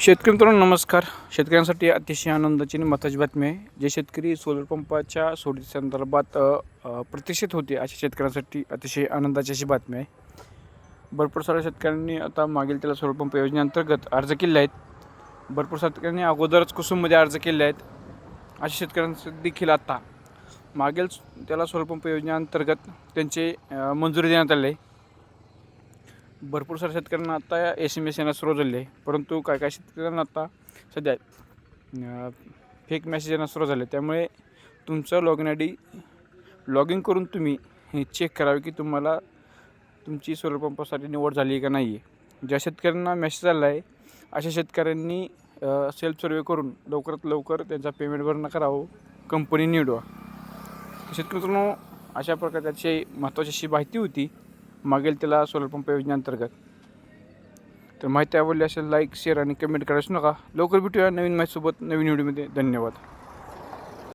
शेतकरी मित्रांनो नमस्कार. शेतकऱ्यांसाठी अतिशय आनंदाची आणि महत्त्वाची बातमी आहे. जे शेतकरी सोलर पंपाच्या सोडी संदर्भात प्रतिष्ठित होते अशा शेतकऱ्यांसाठी अतिशय आनंदाची अशी बातमी आहे. भरपूर साऱ्या शेतकऱ्यांनी आता मागील त्याला सोलर पंप योजनेअंतर्गत अर्ज केले आहेत. भरपूर शेतकऱ्यांनी अगोदरच कुसुममध्ये अर्ज केले आहेत. अशा शेतकऱ्यांसाठी देखील आता मागील त्याला सोलर पंप योजनेअंतर्गत त्यांचे मंजुरी देण्यात आली आहे. भरपूर साऱ्या शेतकऱ्यांना आता एस एम एस येण्यास सुरुवात झाली आहे. परंतु काय काय शेतकऱ्यांना आता सध्या फेक मेसेज येण्यास सुरुवात झाले. त्यामुळे तुमचं log in I D log in करून तुम्ही हे चेक करावे की तुम्हाला तुमची सोलर पंपासाठी निवड झाली आहे का नाही आहे. ज्या शेतकऱ्यांना मेसेज आला आहे अशा शेतकऱ्यांनी सेल्फ सर्वे करून लवकरात लवकर त्यांचा पेमेंट भरणं करावं कंपनी निवडवा. शेतकऱ्यांनो अशा प्रकारची महत्त्वाची अशी माहिती होती. मागेल त्याला सोलर पंप योजनेअंतर्गत तर माहिती आवडली असेल लाईक शेअर आणि कमेंट करायचं नका. लवकर भेटूया नवीन माहितीसोबत नवीन व्हिडिओमध्ये धन्यवाद.